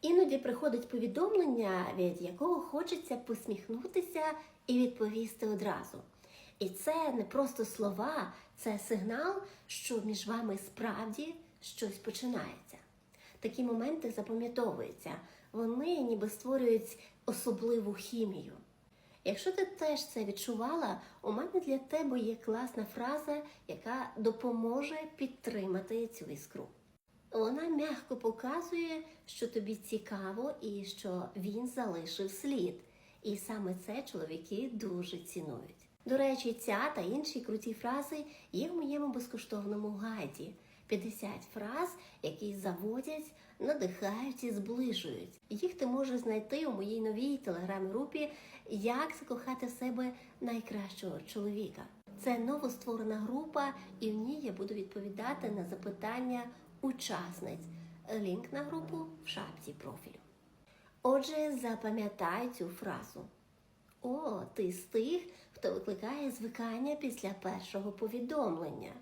Іноді приходить повідомлення, від якого хочеться посміхнутися і відповісти одразу. І це не просто слова, це сигнал, що між вами справді щось починається. Такі моменти запам'ятовуються, вони ніби створюють особливу хімію. Якщо ти теж це відчувала, у мене для тебе є класна фраза, яка допоможе підтримати цю іскру. Вона м'яко показує, що тобі цікаво і що він залишив слід. І саме це чоловіки дуже цінують. До речі, ця та інші круті фрази є в моєму безкоштовному гайді. 50 фраз, які заводять, надихають і зближують. Їх ти можеш знайти у моїй новій телеграм-групі Як закохати в себе найкращого чоловіка. Це новостворена група, і в ній я буду відповідати на запитання учасниць. Лінк на групу в шапці профілю. Отже, запам'ятай цю фразу. О, ти з тих, хто викликає звикання після першого повідомлення.